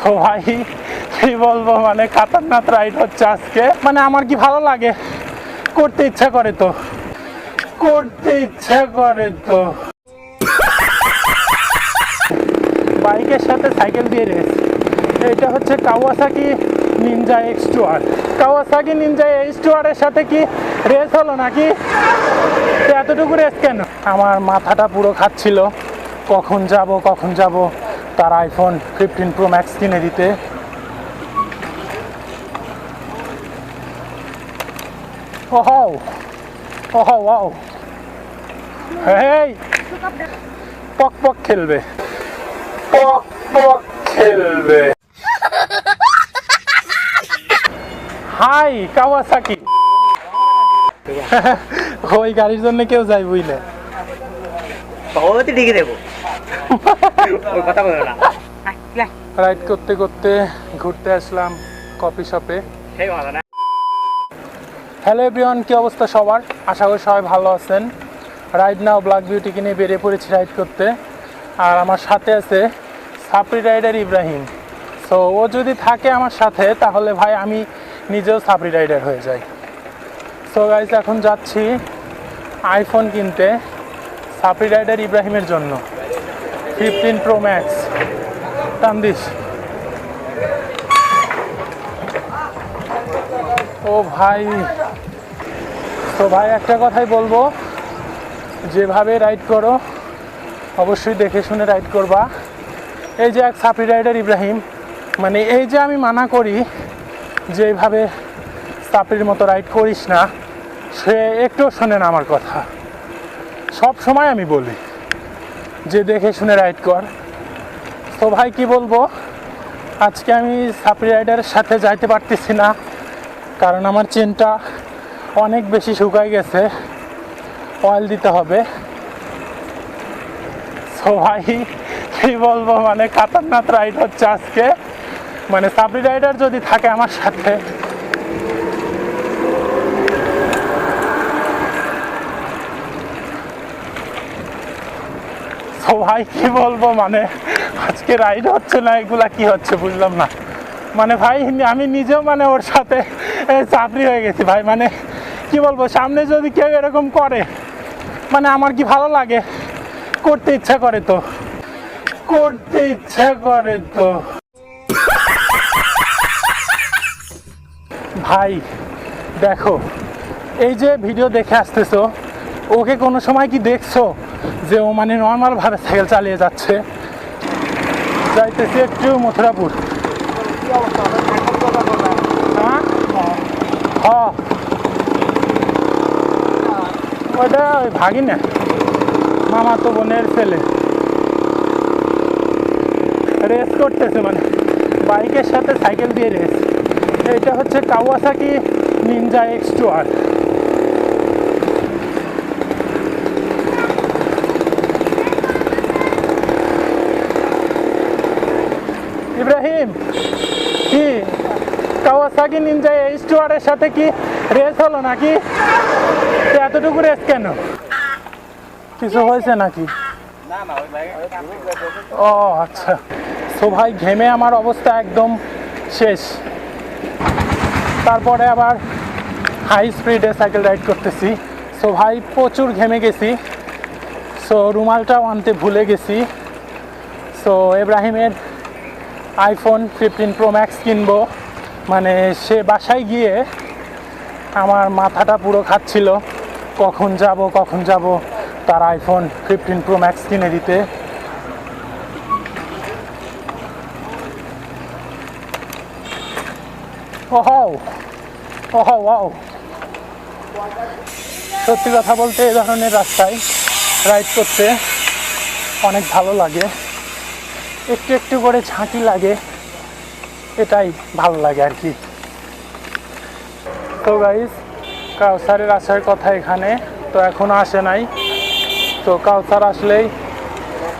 তো ভাই কি বলব মানে খাতারনাথ রাইড হচ্ছে আজকে। মানে আমার কি ভালো লাগে? করতে ইচ্ছা করে তো। করতে ইচ্ছা করে তো। বাইকের সাথে সাইকেল দিয়ে রেস। এটা হচ্ছে Kawasaki Ninja X two R. Kawasaki Ninja X two এর সাথে কি রেস হলো নাকি? এতটুকু রেস কেন? আমার মাথাটা পুরো খাচ্ছিল। কখন যাব কখন যাব? তার আইফোন ফিফটিন প্রো ম্যাক্স কিনে দিতে। ওয়াও। হেই পক পক খেলবে। পক পক খেলবে। Hi, Kawasaki. ওই গাড়ির জন্য কেউ যায় বুঝলে ভগবতী দেবো। ওই কথা বলো না। রাইড করতে করতে ঘুরতে আসলাম কফি শপে হ্যালো এভরিওয়ান কি অবস্থা সবার? আশা করি সবাই ভালো আছেন। রাইড নাও ব্ল্যাক বিউটিকে নিয়ে বেরিয়ে পড়েছি রাইড করতে। আর আমার সাথে আছে সাপড়ি রাইডার ইব্রাহিম সো ও যদি থাকে আমার সাথে তাহলে ভাই আমি নিজেও সাপড়ি রাইডার হয়ে যাই। সো গাইজ এখন যাচ্ছি আইফোন কিনতে সাপড়ি রাইডার ইব্রাহিমের জন্য। Fifteen pro max. টান্দিস ও ভাই। তো ভাই, একটা কথাই বলব, যেভাবে রাইড করো, অবশ্যই দেখে শুনে রাইড করবা। এই যে এক সাপড়ি রাইডার ইব্রাহিম মানে এই যে আমি মানা করি যে এইভাবে সাপড়ির মতো রাইড করিস না, সে একটুও শোনে না আমার কথা। সব সময় আমি বলি। যে দেখে শুনে রাইড কর। তো ভাই, কি বলব? আজকে আমি সাপড়ি রাইডারের সাথে যাইতে পারতেছি না, কারণ আমার চেনটা অনেক বেশি শুকাই গেছে। অয়েল দিতে হবে। সো ভাই, কি বলব? মানে খাতারনাথ রাইড হচ্ছে আজকে। মানে সাবরি রাইডার যদি থাকে আমার সাথে তো ভাই কি বলব মানে আজকে রাইড হচ্ছে না, এগুলা কি হচ্ছে বুঝলাম না। মানে ভাই, আমি নিজেও মানে ওর সাথে চাকরি হয়ে গেছি ভাই মানে কি বলব, সামনে যদি কেউ এরকম করে মানে আমার কি ভালো লাগে? করতে ইচ্ছা করে তো। করতে ইচ্ছা করে তো। ভাই, দেখো, এই যে ভিডিও দেখে আসতেছো ওকে কোনো সময় কি দেখছ যে ও মানে নর্মালভাবে সাইকেল চালিয়ে যাচ্ছে? যাইতেছি একটু মথুরাপুর। হ্যাঁ? হ্যাঁ। ওটা ওই ভাগি না মামা তো বোনের ছেলে। রেস করতেছে মানে। বাইকের সাথে সাইকেল দিয়ে রেস। এটা হচ্ছে Kawasaki Ninja X two R Ibrahim, কি? কাওয়াসাকি নিনজা এর সাথে কি রেস হলো নাকি? এতটুকু রেস কেন? কিছু হয়েছে নাকি? ও আচ্ছা। তো ভাই, ঘেমে আমার অবস্থা একদম শেষ। তারপরে আবার হাই স্পিডে সাইকেল রাইড করতেছি। সো ভাই, প্রচুর ঘেমে গেছি। সো রুমালটাও আনতে ভুলে গেছি। সো এব্রাহিমের আইফোন ফিফটিন প্রো ম্যাক্স কিনবো। মানে সে বাসায় গিয়ে আমার মাথাটা পুরো খাচ্ছিল। কখন যাব কখন যাব, তার আইফোন ফিফটিন প্রো ম্যাক্স কিনে দিতে। ওহো ওহো, ওয়াও। সত্যি কথা বলতে এই ধরনের রাস্তায় রাইড করতে অনেক ভালো লাগে। একটু একটু করে ঝাঁকি লাগে। এটাই ভালো লাগে আর কি। তো গাইজ কাউসারের আসার কথা এখানে। তো এখনও আসে নাই। তো কাউসার আসলেই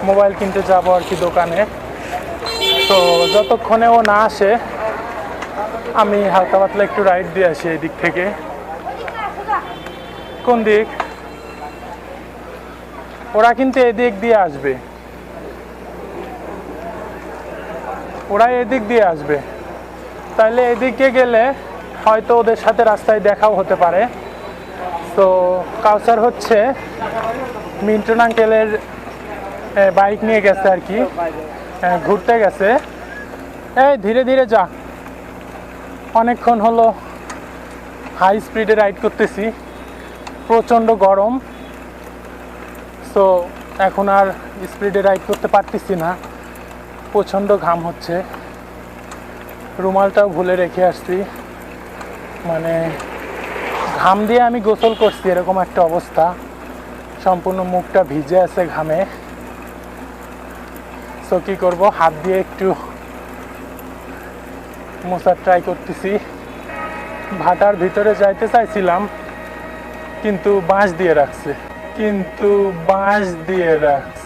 মোবাইল কিনতে যাব আর কি দোকানে। তো যতক্ষণে ও না আসে, আমি হালকা পাতলা একটু রাইড দিয়ে আসি এই দিক থেকে। কোন দিক? ওরা কিন্তু এদিক দিয়ে আসবে। ওরা এদিক দিয়ে আসবে। তাহলে এদিকে গেলে হয়তো ওদের সাথে রাস্তায় দেখাও হতে পারে। তো কাউসার হচ্ছে মিন্টন আঙ্কেলের বাইক নিয়ে গেছে আর কি। ঘুরতে গেছে। এই, ধীরে ধীরে যা। অনেকক্ষণ হলো হাই স্পিডে রাইড করতেছি। প্রচণ্ড গরম। সো এখন আর স্পিডে রাইড করতে পারতেছি না। প্রচণ্ড ঘাম হচ্ছে। রুমালটাও ভুলে রেখে আসছি। মানে ঘাম দিয়ে আমি গোসল করছি, এরকম একটা অবস্থা। সম্পূর্ণ মুখটা ভিজে আছে ঘামে। সো কী করব? হাত দিয়ে একটু মোছার ট্রাই করতেছি। ভাটার ভিতরে যাইতে চাইছিলাম, কিন্তু বাঁশ দিয়ে রাখছে। কিন্তু বাঁশ দিয়ে রাখছে।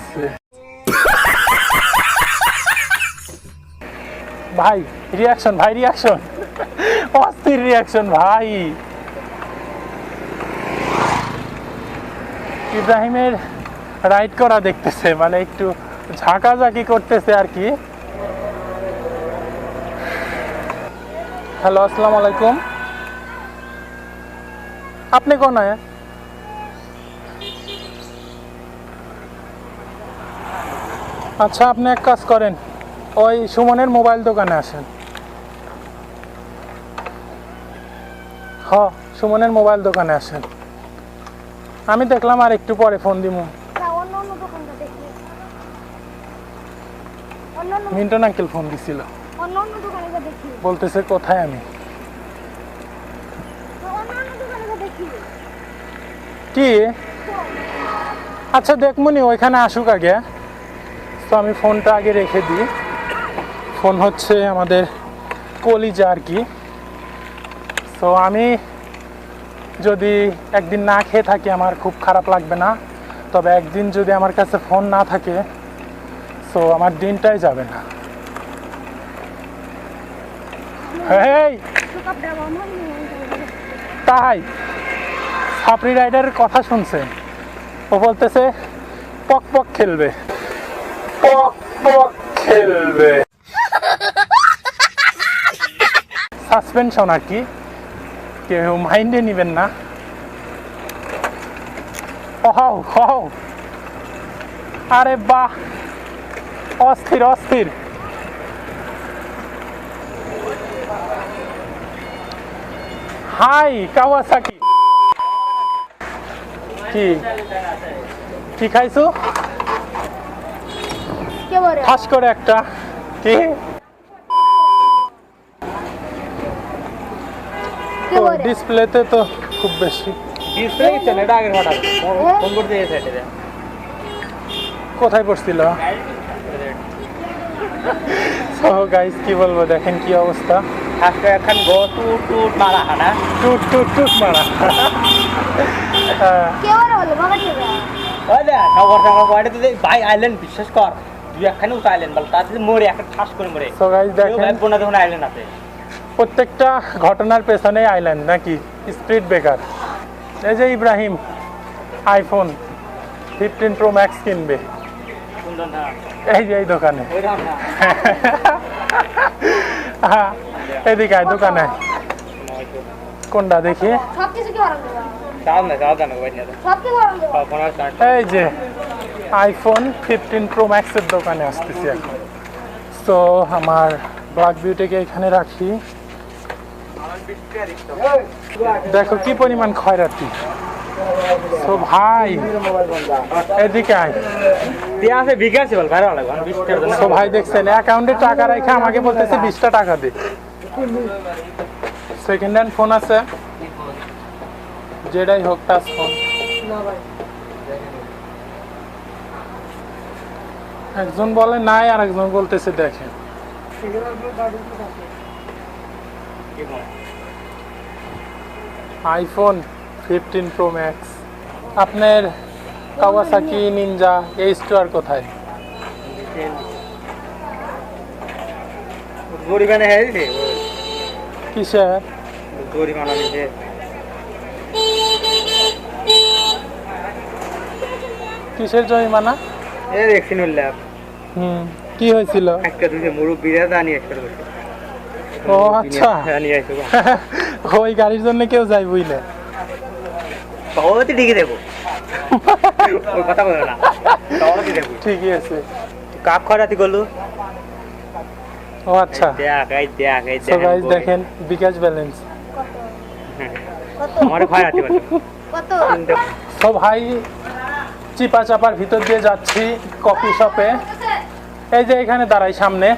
ভাই রিয়াকশন ভাই রিয়াকশন অস্থির রিয়াকশন ভাই। ইব্রাহিমের রাইড করা দেখতেছে মানে একটু ঝাঁকাঝাঁকি করতেছে আর কি। হ্যালো আসসালামু আলাইকুম। আপনি কোন আয়া আচ্ছা আপনি এক কাজ করেন। ওই সুমনের মোবাইল দোকানে আসেন। হ সুমনের মোবাইল দোকানে আসেন। আমি দেখলাম আর একটু পরে ফোন দিব মিন্টন আঙ্কেল ফোন দিছিল। বলতেছে কোথায় আমি? কি? আচ্ছা দেখমনি ওইখানে আসুক আগে। তো আমি ফোনটা আগে রেখে দিই। ফোন হচ্ছে আমাদের কলিজা আর কি। তো আমি যদি একদিন না খেয়ে থাকি আমার খুব খারাপ লাগবে না। তবে একদিন যদি আমার কাছে ফোন না থাকে তো আমার দিনটাই যাবে না। তাই সাপড়ি রাইডারের কথা শুনছে। ও বলতেছে পক পক খেলবে। পক পক খেলবে। সাসপেনশন আর কি কেউ মাইন্ডে নিবেন না। হাও আরে বাহ। অস্থির অস্থির। Hi Kawasaki. কি? কি খাইছো? কে ফাঁস করে একটা। কি কে বলে ডিসপ্লেতে তো খুব বেশি। ডিসপ্লে কি চলে এটা আগের হঠাৎ ফোন করতে এই সাইডে কোথায় পড়ছিল? সো গাইস কি বলব দেখেন কি অবস্থা। আজকে এখন গো টুট টুট মারা হানা টুট টুট টুট মারা। হ্যাঁ, কে বলে বাবা কে বলে ওই দে খবর খবর কয়টা তো ভাই আইল্যান্ড বিশ্বাস কর তুই একখানে উঠে আইল্যান্ড বল তার যদি মরে একটা ঠাস করে মরে। Guys কেউ দেখেন। ভাই বোনা দেখুন আইল্যান্ড আছে। প্রত্যেকটা ঘটনার পেছনে আইল্যান্ড নাকি? স্পিড ব্রেকার এই যে Ibrahim iPhone fifteen pro max কিনবে। এই যে এই দোকানে। হ্যাঁ, এদিকে আয় দোকানে কোনটা দেখি? এই যে আইফোন ফিফটিন প্রো ম্যাক্সের দোকানে আসতেছি এখন। তো আমার ব্ল্যাক বিউটিকে এখানে রাখি। দেখো কি পরিমাণ খয়রাতি। তো ভাই এদিকে আয়। আছে বল তো ভাই দেখছেন অ্যাকাউন্টে টাকা রেখে আমাকে বলতেছে বিশটা টাকা দে। সেকেন্ড হ্যান্ড ফোন আছে। যেটাই হোক টাচ ফোন একজন বলে নাই আর একজন বলতেছে দেখেন। আইফোন ফিফটিন প্রো ম্যাক্স আপনার কাওয়াসাকি নিনজা এই স্টোর কোথায়? জরিমানা হয়ে কিসের? জরিমানা দিছে। কিসের জরিমানা? এ দেখছি নুল্লাম হুম কি হয়েছিল? একটা দুটো মুরব্বীরা শুরু করছে ও আচ্ছা। আসব ওই গাড়ির জন্য কেউ যায় বুঝলে সভাপতি ঠিকই দেবো। ওই কথা বলো না। দেবো। ঠিকই আছে। কাক খরাতি করলু? ও আচ্ছা। দেখ এই দেখ এই সো গাইস দেখেন বিকাশ ব্যালেন্স কত আমার খরাতি করলু কত? তো ভাই চিপা চাপার ভিতর দিয়ে যাচ্ছি কফি শপে এই যে এখানে দাঁড়াই সামনে।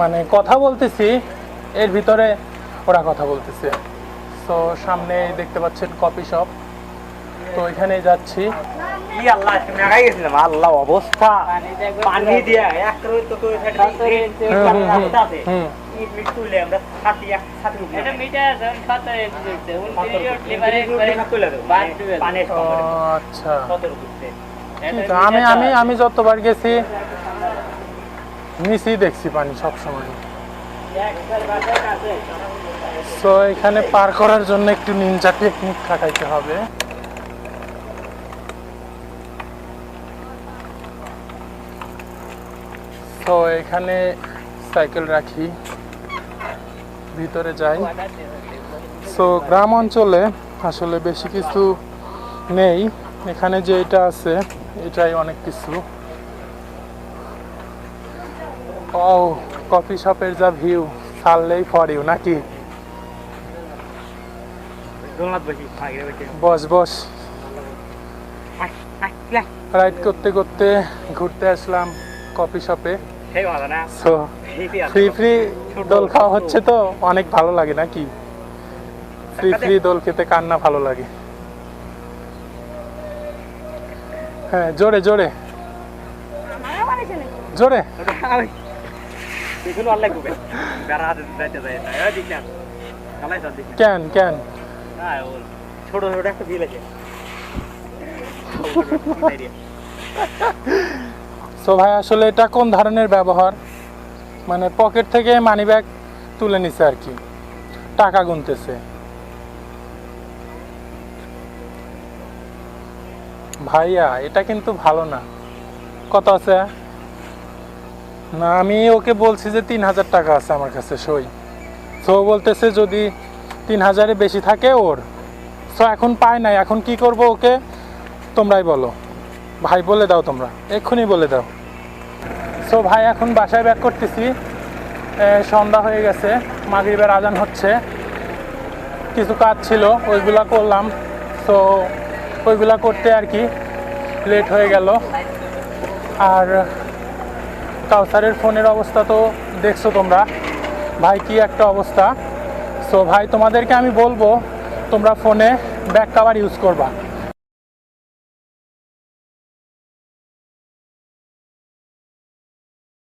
মানে কথা বলতেছি এর ভিতরে ওরা কথা বলতেছে। তো সামনে দেখতে পাচ্ছেন কফি শপ। তো এখানে যাচ্ছি। আল্লাহ অবস্থা। পানি দিয়া আচ্ছা। আমি আমি আমি যতবার গেছি নিচেই দেখছি পানি সব সময় তো এখানে পার করার জন্য একটু নিনজা টেকনিক খাটাইতে হবে। তো এখানে সাইকেল রাখি। ভিতরে যাই। সো গ্রাম অঞ্চলে আসলে বেশি কিছু নেই। এখানে যে এটা আছে, এটাই অনেক কিছু। ও কফি শপের যা ভিউ ছাড়লেই ফর ইউ নাকি? বসি বসে। রাইড করতে করতে ঘুরতে আসলাম কফি শপে সো ফ্রি ফ্রি দোল খাওয়া হচ্ছে তো অনেক ভালো লাগে নাকি? ফ্রি ফ্রি দোল খেতে কান্না ভালো লাগে? হ্যাঁ জোরে জোরে। জোরে। দেখুন আল্লাহ গুবে বেড়া হাতে যাইতে যায় না। এই দিক কালাই সব দিক কেন কেন? না ছোট ছোট একটা বিল আছে। সো ভাই আসলে এটা কোন ধরনের ব্যবহার? মানে পকেট থেকে মানি ব্যাগ তুলে নিছে আর কি। টাকা গুনতেছে। ভাইয়া এটা কিন্তু ভালো না। কত আছে? না, আমি ওকে বলছি যে তিন হাজার টাকা আছে আমার কাছে, সই। তো বলতেছে যদি তিন হাজারে বেশি থাকে ওর। তো এখন পায় নাই, এখন কি করব ওকে? তোমরাই বলো। ভাই, বলে দাও তোমরা। এক্ষুনি বলে দাও। সো ভাই, এখন বাসায় ব্যাক করতেছি। সন্ধ্যা হয়ে গেছে, মাগরিবের আজান হচ্ছে। কিছু কাজ ছিল, ওইগুলা করলাম। তো ওইগুলা করতে আর কি লেট হয়ে গেল। আর কাউসারের ফোনের অবস্থা তো দেখছ তোমরা। ভাই, কি একটা অবস্থা। সো ভাই, তোমাদেরকে আমি বলব, তোমরা ফোনে ব্যাক কাভার ইউজ করবা।